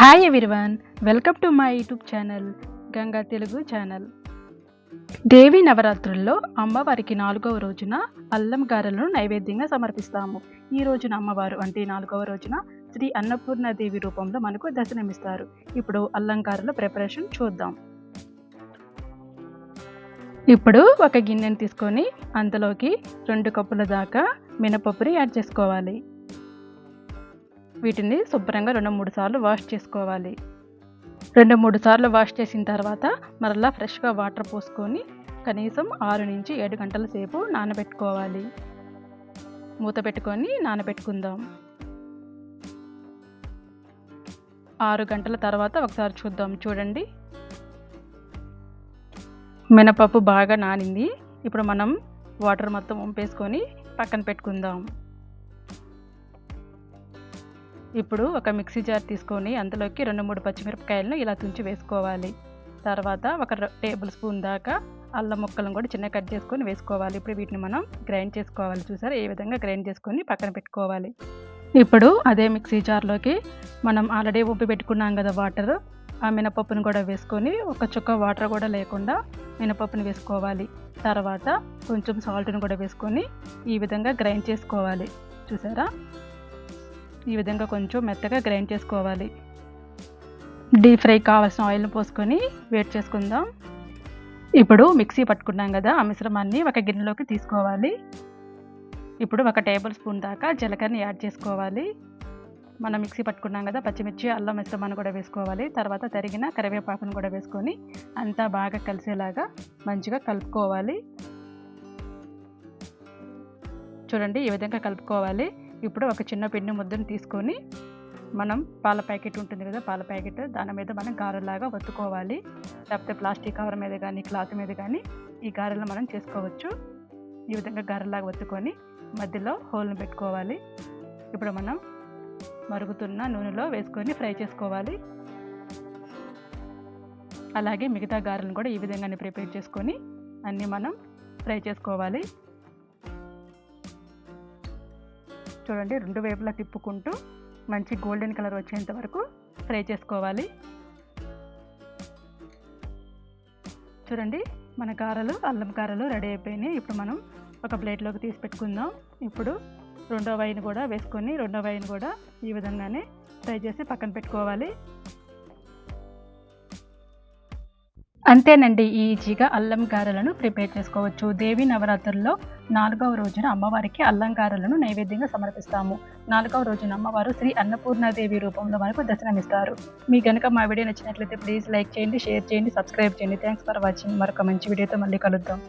Hi everyone welcome to my YouTube channel Ganga Telugu channel Devi నవరాత్రుల్లో అమ్మవారికి నాలుగవ రోజున అల్లం గారెలను నైవేద్యంగా సమర్పిస్తాము. ఈ రోజున అమ్మవారు అంటే నాలుగవ రోజున శ్రీ అన్నపూర్ణ దేవి రూపంలో మనకు దర్శనమిస్తారు. ఇప్పుడు అల్లం గారెల ప్రిపరేషన్ చూద్దాం. ఇప్పుడు ఒక గిన్నెను తీసుకొని అందులోకి రెండు కప్పుల దాకా మినపప్పుని యాడ్ చేసుకోవాలి. వీటిని శుభ్రంగా రెండు మూడు సార్లు వాష్ చేసుకోవాలి. రెండు మూడు సార్లు వాష్ చేసిన తర్వాత మరలా ఫ్రెష్గా వాటర్ పోసుకొని కనీసం ఆరు నుంచి ఏడు గంటల సేపు నానబెట్టుకోవాలి. మూత పెట్టుకొని నానబెట్టుకుందాం. ఆరు గంటల తర్వాత ఒకసారి చూద్దాం. చూడండి. మినపప్పు బాగా నానింది. ఇప్పుడు మనం వాటర్ మొత్తం వంపేసుకొని పక్కన పెట్టుకుందాం. ఇప్పుడు ఒక మిక్సీ జార్ తీసుకొని అందులోకి రెండు మూడు పచ్చిమిరపకాయలను ఇలా తుంచి వేసుకోవాలి. తర్వాత ఒక టేబుల్ స్పూన్ దాకా అల్లం ముక్కలను కూడా చిన్న కట్ చేసుకొని వేసుకోవాలి. ఇప్పుడు వీటిని మనం గ్రైండ్ చేసుకోవాలి చూసారా? ఏ విధంగా గ్రైండ్ చేసుకొని పక్కన పెట్టుకోవాలి. ఇప్పుడు అదే మిక్సీ జార్లోకి మనం ఆల్రెడీ ఉప్పి పెట్టుకున్నాం కదా వాటర్. ఆ మినపప్పును కూడా వేసుకొని ఒక చుక్క వాటర్ కూడా లేకుండా మినపప్పుని వేసుకోవాలి. తర్వాత కొంచెం సాల్ట్ని కూడా వేసుకొని ఈ విధంగా గ్రైండ్ చేసుకోవాలి. చూసారా? ఈ విధంగా కొంచెం మెత్తగా గ్రైండ్ చేసుకోవాలి. డీప్ ఫ్రై కావాల్సిన ఆయిల్ని పోసుకొని వేట్ చేసుకుందాం. ఇప్పుడు మిక్సీ పట్టుకున్నాం కదా ఆ మిశ్రమాన్ని ఒక గిన్నెలోకి తీసుకోవాలి. ఇప్పుడు ఒక టేబుల్ స్పూన్ దాకా జీలకర్రని యాడ్ చేసుకోవాలి. మనం మిక్సీ పట్టుకున్నాం కదా పచ్చిమిర్చి అల్లం మిశ్రమాన్ని కూడా వేసుకోవాలి. తర్వాత తరిగిన కరివేపాకును కూడా వేసుకొని అంతా బాగా కలిసేలాగా మంచిగా కలుపుకోవాలి. చూడండి ఈ విధంగా కలుపుకోవాలి. ఇప్పుడు ఒక చిన్న పిండి ముద్దను తీసుకొని మనం పాల ప్యాకెట్ ఉంటుంది కదా పాల ప్యాకెట్. దాని మీద మనం గారెలాగా వత్తుకోవాలి లేకపోతే ప్లాస్టిక్ కవర్ మీద కానీ క్లాత్ మీద కానీ ఈ గారెలు మనం చేసుకోవచ్చు. ఈ విధంగా గారెలాగా వత్తుకొని మధ్యలో హోల్ని పెట్టుకోవాలి. ఇప్పుడు మనం మరుగుతున్న నూనెలో వేసుకొని ఫ్రై చేసుకోవాలి. అలాగే మిగతా గారెలను కూడా ఈ విధంగానే ప్రిపేర్ చేసుకొని అన్నీ మనం ఫ్రై చేసుకోవాలి. చూడండి రెండు వైపులా తిప్పుకుంటూ మంచి గోల్డెన్ కలర్ వచ్చేంత వరకు ఫ్రై చేసుకోవాలి. చూడండి మన కారలు అల్లం కారలు రెడీ అయిపోయినాయి. ఇప్పుడు మనం ఒక ప్లేట్లోకి తీసి పెట్టుకుందాం. ఇప్పుడు రెండో వైన్ కూడా వేసుకొని రెండో వైన్ కూడా ఈ విధంగానే ఫ్రై చేసి పక్కన పెట్టుకోవాలి. అంతేనండి ఈజీగా అల్లం గారెలను ప్రిపేర్ చేసుకోవచ్చు. దేవి నవరాత్రుల్లో నాలుగవ రోజున అమ్మవారికి అల్లం గారెలను నైవేద్యంగా సమర్పిస్తాము. నాలుగవ రోజున అమ్మవారు శ్రీ అన్నపూర్ణాదేవి రూపంలో మనకు దర్శనమిస్తారు. మీ కనుక మా వీడియో నచ్చినట్లయితే ప్లీజ్ లైక్ చేయండి షేర్ చేయండి సబ్స్క్రైబ్ చేయండి. Thanks for watching. మరొక మంచి వీడియోతో మళ్ళీ కలుద్దాం.